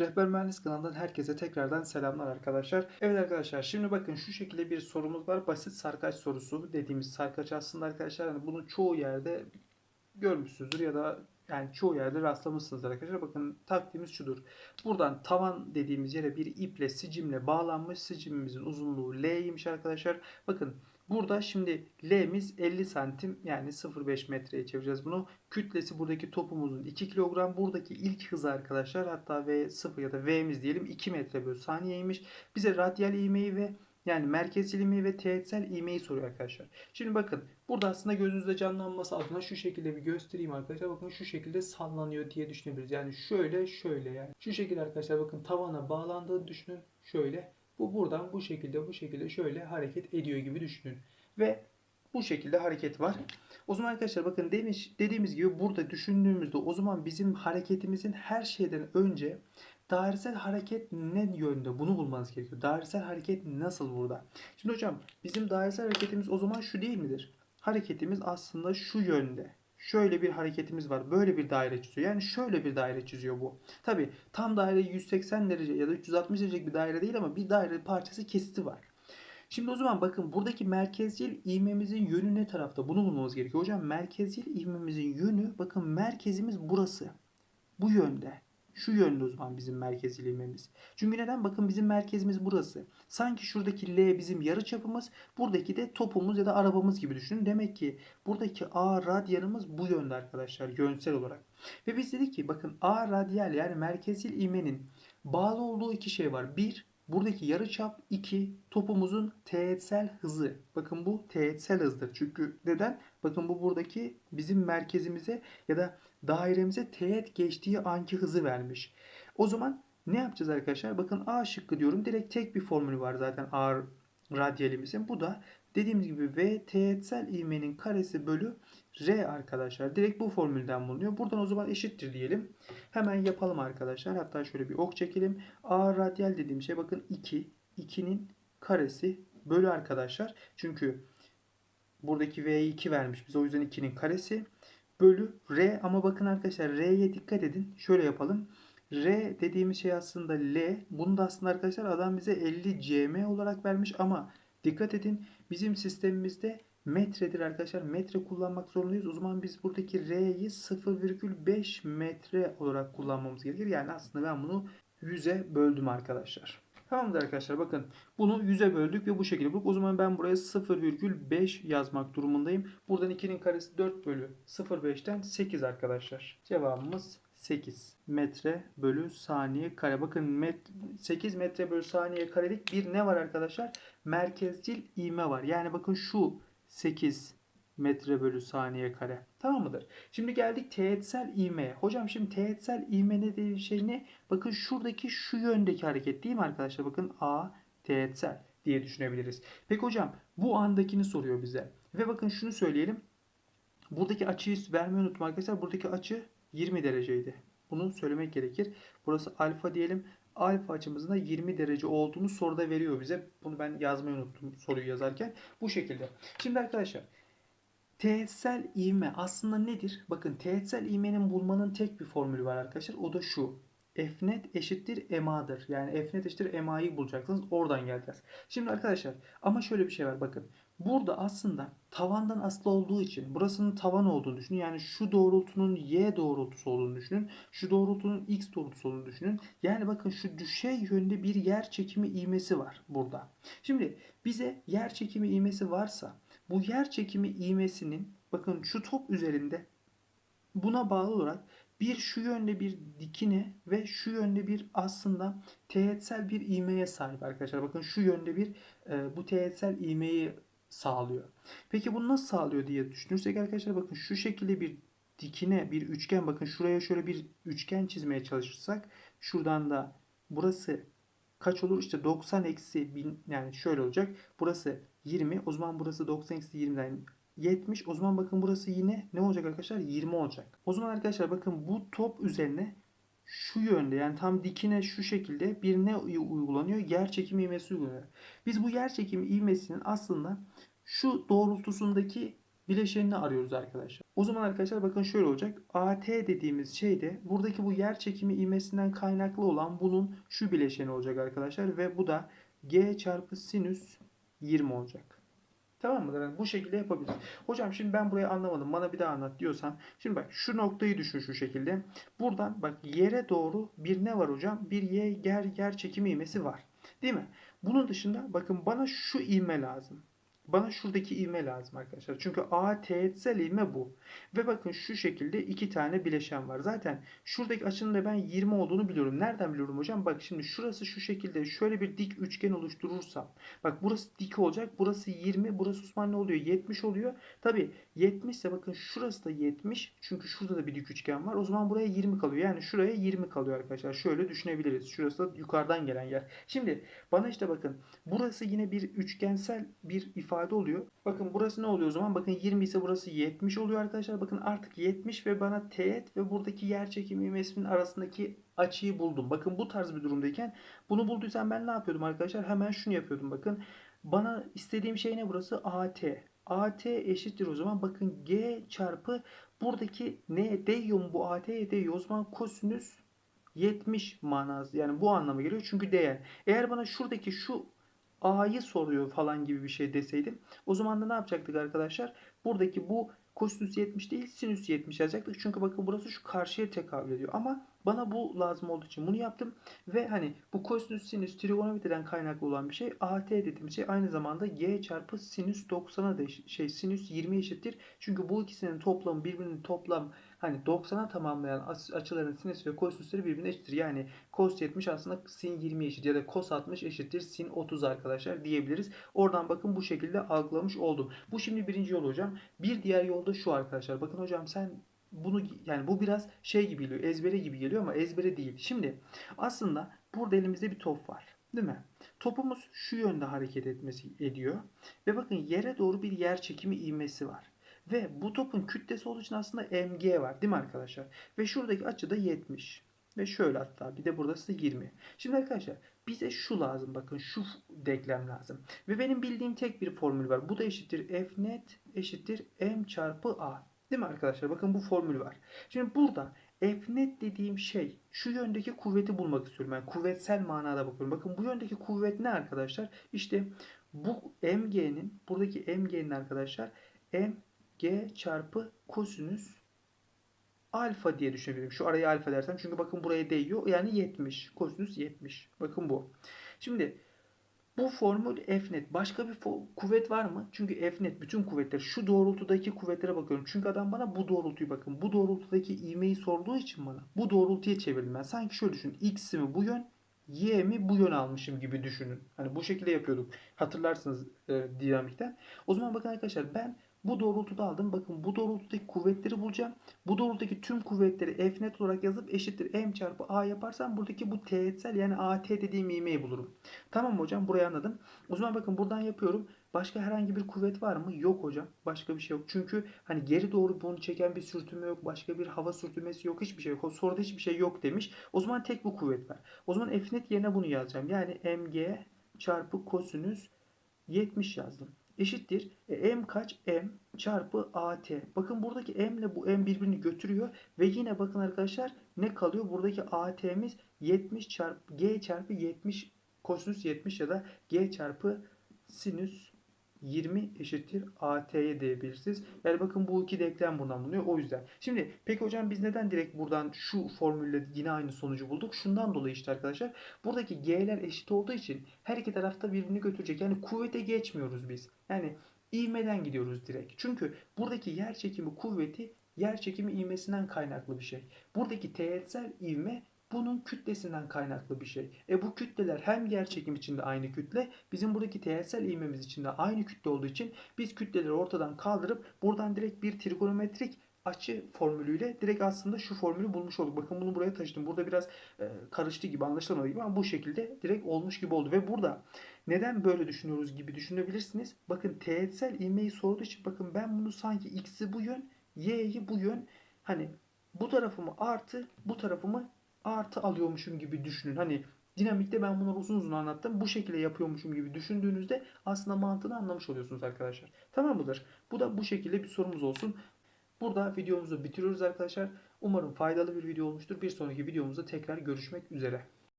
Rehber Mühendis kanalından herkese tekrardan selamlar arkadaşlar. Evet arkadaşlar şimdi bakın şu şekilde bir sorumuz var. Basit sarkaç sorusu dediğimiz sarkaç aslında arkadaşlar hani bunu çoğu yerde görmüşsünüzdür ya da yani çoğu yerde rastlamışsınızdır arkadaşlar. Bakın taktiğimiz şudur. Buradan tavan dediğimiz yere bir iple sicimle bağlanmış. Sicimimizin uzunluğu L'ymiş arkadaşlar. Bakın burada şimdi L'miz 50 santim yani 0,5 metreye çevireceğiz bunu. Kütlesi buradaki topumuzun 2 kilogram. Buradaki ilk hızı arkadaşlar hatta V0 ya da V'miz diyelim 2 metre bölü saniyeymiş. Bize radyal ivmeyi ve yani merkezcil ivmeyi ve teğetsel ivmeyi soruyor arkadaşlar. Şimdi bakın burada aslında gözünüzde canlanması adına şu şekilde bir göstereyim arkadaşlar. Bakın şu şekilde sallanıyor diye düşünebiliriz. Yani şöyle şöyle yani. Şu şekilde arkadaşlar bakın tavana bağlandığını düşünün. Şöyle. Bu buradan bu şekilde bu şekilde şöyle hareket ediyor gibi düşünün. Ve bu şekilde hareket var. O zaman arkadaşlar bakın demiş, dediğimiz gibi burada düşündüğümüzde o zaman bizim hareketimizin her şeyden önce dairesel hareket ne yönde? Bunu bulmanız gerekiyor. Dairesel hareket nasıl burada? Şimdi hocam bizim dairesel hareketimiz o zaman şu değil midir? Hareketimiz aslında şu yönde. Şöyle bir hareketimiz var. Böyle bir daire çiziyor. Yani şöyle bir daire çiziyor bu. Tabi tam daire 180 derece ya da 360 derecelik bir daire değil ama bir daire parçası kesiti var. Şimdi o zaman bakın buradaki merkezcil ivmemizin yönü ne tarafta? Bunu bulmamız gerekiyor. Hocam merkezcil ivmemizin yönü bakın merkezimiz burası. Bu yönde. Şu yönde o zaman bizim merkezcil ivmemiz. Çünkü neden? Bakın bizim merkezimiz burası. Sanki şuradaki L bizim yarı çapımız, buradaki de topumuz ya da arabamız gibi düşünün. Demek ki buradaki A radyanımız bu yönde arkadaşlar yönsel olarak. Ve biz dedik ki bakın A radyal yani merkezcil ivmenin bağlı olduğu iki şey var. Bir, buradaki yarıçap 2 topumuzun teğetsel hızı. Bakın bu teğetsel hızdır. Çünkü neden? Bakın bu buradaki bizim merkezimize ya da dairemize teğet geçtiği anki hızı vermiş. O zaman ne yapacağız arkadaşlar? Bakın A şıkkı diyorum. Direkt tek bir formülü var zaten A radyalimizin. Bu da dediğimiz gibi V teğetsel ivmenin karesi bölü R arkadaşlar. Direkt bu formülden bulunuyor. Buradan o zaman eşittir diyelim. Hemen yapalım arkadaşlar. Hatta şöyle bir ok çekelim. A radyal dediğim şey bakın 2. 2'nin karesi bölü arkadaşlar. Çünkü buradaki V'yi 2 vermiş bize. O yüzden 2'nin karesi bölü R. Ama bakın arkadaşlar R'ye dikkat edin. Şöyle yapalım. R dediğimiz şey aslında L. Bunu da aslında arkadaşlar adam bize 50 cm olarak vermiş ama dikkat edin bizim sistemimizde metredir arkadaşlar. Metre kullanmak zorundayız. O zaman biz buradaki R'yi 0,5 metre olarak kullanmamız gerekir. Yani aslında ben bunu 100'e böldüm arkadaşlar. Tamamdır arkadaşlar bakın bunu 100'e böldük ve bu şekilde bulduk. O zaman ben buraya 0,5 yazmak durumundayım. Buradan 2'nin karesi 4 bölü 0,5'ten 8 arkadaşlar. Cevabımız 8 metre bölü saniye kare. Bakın met 8 metre bölü saniye karelik bir ne var arkadaşlar? Merkezcil ivme var. Yani bakın şu 8 metre bölü saniye kare. Tamam mıdır? Şimdi geldik teğetsel ivmeye. Hocam şimdi teğetsel ivme ne dediği şey ne? Bakın şuradaki şu yöndeki hareket değil mi arkadaşlar? Bakın A teğetsel diye düşünebiliriz. Peki hocam bu andakini soruyor bize. Ve bakın şunu söyleyelim. Buradaki açıyı vermeyi unutma arkadaşlar. Buradaki açı 20 dereceydi. Bunu söylemek gerekir. Burası alfa diyelim. Alfa açımızın da 20 derece olduğunu soruda veriyor bize. Bunu ben yazmayı unuttum soruyu yazarken. Bu şekilde. Şimdi arkadaşlar teğetsel ivme aslında nedir? Bakın teğetsel ivmenin bulmanın tek bir formülü var arkadaşlar. O da şu. F net eşittir MA'dır. Yani F net eşittir MA'yı bulacaksınız. Oradan geleceğiz. Şimdi arkadaşlar ama şöyle bir şey var bakın. Burada aslında tavandan aslı olduğu için burasının tavan olduğunu düşünün. Yani şu doğrultunun y doğrultusu olduğunu düşünün. Şu doğrultunun x doğrultusu olduğunu düşünün. Yani bakın şu düşey yönde bir yer çekimi ivmesi var burada. Şimdi bize yer çekimi ivmesi varsa bu yer çekimi ivmesinin bakın şu top üzerinde buna bağlı olarak bir şu yönde bir dikine ve şu yönde bir aslında teğetsel bir ivmeye sahip arkadaşlar. Bakın şu yönde bir e, bu teğetsel ivmeyi sağlıyor. Peki bunu nasıl sağlıyor diye düşünürsek arkadaşlar bakın şu şekilde bir dikine bir üçgen bakın şuraya şöyle bir üçgen çizmeye çalışırsak şuradan da burası kaç olur? İşte 90 eksi 1000 yani şöyle olacak. Burası 20. O zaman burası 90 eksi 20'den 70. O zaman bakın burası yine ne olacak arkadaşlar? 20 olacak. O zaman arkadaşlar bakın bu top üzerine şu yönde yani tam dikine şu şekilde bir ne uygulanıyor? Yer çekimi ivmesi uygulanıyor. Biz bu yer çekimi ivmesinin aslında şu doğrultusundaki bileşenini arıyoruz arkadaşlar. O zaman arkadaşlar bakın şöyle olacak. AT dediğimiz şey de buradaki bu yer çekimi ivmesinden kaynaklı olan bunun şu bileşeni olacak arkadaşlar ve bu da G çarpı sinüs 20 olacak. Tamam mı? Yani bu şekilde yapabiliriz. Hocam şimdi ben burayı anlamadım. Bana bir daha anlat diyorsan. Şimdi bak şu noktayı düşün şu şekilde. Buradan bak yere doğru bir ne var hocam? Bir y yer yer çekimi ivmesi var. Değil mi? Bunun dışında bakın bana şu ivme lazım. Bana şuradaki ivme lazım arkadaşlar. Çünkü A teğetsel ivme bu. Ve bakın şu şekilde iki tane bileşen var. Zaten şuradaki açının da ben 20 olduğunu biliyorum. Nereden biliyorum hocam? Bak şimdi şurası şu şekilde şöyle bir dik üçgen oluşturursam. Bak burası dik olacak. Burası 20. Burası Osman ne oluyor? 70 oluyor. Tabi 70 ise bakın şurası da 70. Çünkü şurada da bir dik üçgen var. O zaman buraya 20 kalıyor. Yani şuraya 20 kalıyor arkadaşlar. Şöyle düşünebiliriz. Şurası da yukarıdan gelen yer. Şimdi bana işte bakın burası yine bir üçgensel bir ifade oluyor. Bakın burası ne oluyor o zaman? Bakın 20 ise burası 70 oluyor arkadaşlar. Bakın artık 70 ve bana teğet ve buradaki yer çekimi arasındaki açıyı buldum. Bakın bu tarz bir durumdayken bunu bulduysam ben ne yapıyordum arkadaşlar? Hemen şunu yapıyordum bakın. Bana istediğim şey ne burası? AT. AT eşittir o zaman. Bakın G çarpı buradaki neye değiyor mu bu AT'ye değiyor. O zaman kosinüs 70 manası yani bu anlama geliyor. Çünkü değer. Eğer bana şuradaki şu A'yı soruyor falan gibi bir şey deseydim. O zaman da ne yapacaktık arkadaşlar? Buradaki bu kosinüs 70 değil sinüs 70 yazacaktık. Çünkü bakın burası şu karşıya tekabül ediyor. Ama bana bu lazım olduğu için bunu yaptım. Ve hani bu kosinüs sinüs trigonometriden kaynaklı olan bir şey. AT dediğim şey aynı zamanda G çarpı sinüs 90'a da şey sinüs 20 eşittir. Çünkü bu ikisinin toplamı birbirinin toplam hani 90'a tamamlayan aç- açıların sinüs ve kosinüsleri birbirine eşittir. Yani cos 70 aslında sin 20 eşit ya da cos 60 eşittir sin 30 arkadaşlar diyebiliriz. Oradan bakın bu şekilde algılamış oldum. Bu şimdi birinci yol hocam. Bir diğer yolda şu arkadaşlar. Bakın hocam sen bunu yani bu biraz şey gibi geliyor. Ezbere gibi geliyor ama ezbere değil. Şimdi aslında burada elimizde bir top var. Değil mi? Topumuz şu yönde hareket etmesi ediyor. Ve bakın yere doğru bir yer çekimi ivmesi var. Ve bu topun kütlesi olduğu için aslında mg var değil mi arkadaşlar? Ve şuradaki açı da 70. Ve şöyle hatta bir de burası da 20. Şimdi arkadaşlar bize şu lazım bakın şu denklem lazım. Ve benim bildiğim tek bir formül var. Bu da eşittir f net eşittir m çarpı a. Değil mi arkadaşlar? Bakın bu formül var. Şimdi burada f net dediğim şey şu yöndeki kuvveti bulmak istiyorum. Yani kuvvetsel manada bakıyorum. Bakın bu yöndeki kuvvet ne arkadaşlar? İşte bu mg'nin buradaki mg'nin arkadaşlar mg çarpı kosinüs alfa diye düşünebilirim. Şu araya alfa dersem çünkü bakın buraya değiyor. Yani 70. Kosinüs 70. Bakın bu. Şimdi bu formül F net. Başka bir kuvvet var mı? Çünkü F net bütün kuvvetler. Şu doğrultudaki kuvvetlere bakıyorum. Çünkü adam bana bu doğrultuyu bakın. Bu doğrultudaki ivmeyi sorduğu için bana bu doğrultuya çevirdim ben. Sanki şöyle düşün. X'imi bu yön, Y'mi bu yön almışım gibi düşünün. Hani bu şekilde yapıyorduk. Hatırlarsınız e, dinamikten. O zaman bakın arkadaşlar ben bu doğrultuda aldım. Bakın bu doğrultudaki kuvvetleri bulacağım. Bu doğrultudaki tüm kuvvetleri F net olarak yazıp eşittir M çarpı A yaparsam buradaki bu teğetsel yani AT dediğim ivmeyi bulurum. Tamam hocam? Burayı anladım. O zaman bakın buradan yapıyorum. Başka herhangi bir kuvvet var mı? Yok hocam. Başka bir şey yok. Çünkü hani geri doğru bunu çeken bir sürtünme yok. Başka bir hava sürtünmesi yok. Hiçbir şey yok. Soruda hiçbir şey yok demiş. O zaman tek bu kuvvet var. O zaman F net yerine bunu yazacağım. Yani MG çarpı kosinüs 70 yazdım. Eşittir. E, M kaç? M çarpı AT. Bakın buradaki M ile bu M birbirini götürüyor. Ve yine bakın arkadaşlar ne kalıyor? Buradaki AT'miz 70 çarpı G çarpı 70 kosinüs 70 ya da G çarpı sinüs 20 eşittir AT'ye diyebilirsiniz. Yani bakın bu iki denklem buradan bulunuyor. O yüzden. Şimdi peki hocam biz neden direkt buradan şu formülle yine aynı sonucu bulduk? Şundan dolayı işte arkadaşlar. Buradaki G'ler eşit olduğu için her iki tarafta birbirini götürecek. Yani kuvvete geçmiyoruz biz. Yani ivmeden gidiyoruz direkt. Çünkü buradaki yer çekimi kuvveti yer çekimi ivmesinden kaynaklı bir şey. Buradaki teğetsel ivme bunun kütlesinden kaynaklı bir şey. E bu kütleler hem yer çekim içinde aynı kütle, bizim buradaki teğetsel ivmemiz içinde aynı kütle olduğu için biz kütleleri ortadan kaldırıp buradan direkt bir trigonometrik açı formülüyle direkt aslında şu formülü bulmuş olduk. Bakın bunu buraya taşıdım. Burada biraz e, karıştı gibi anlaşılamadı gibi ama bu şekilde direkt olmuş gibi oldu. Ve burada neden böyle düşünüyoruz gibi düşünebilirsiniz. Bakın teğetsel ivmeyi sorduğu için bakın ben bunu sanki x'i bu yön, y'yi bu yön hani bu tarafımı artı bu tarafımı artı alıyormuşum gibi düşünün. Hani Dinamikte ben bunları uzun uzun anlattım. Bu şekilde yapıyormuşum gibi düşündüğünüzde aslında mantığını anlamış oluyorsunuz arkadaşlar. Tamam mıdır? Bu da bu şekilde bir sorumuz olsun. Burada videomuzu bitiriyoruz arkadaşlar. Umarım faydalı bir video olmuştur. Bir sonraki videomuzda tekrar görüşmek üzere.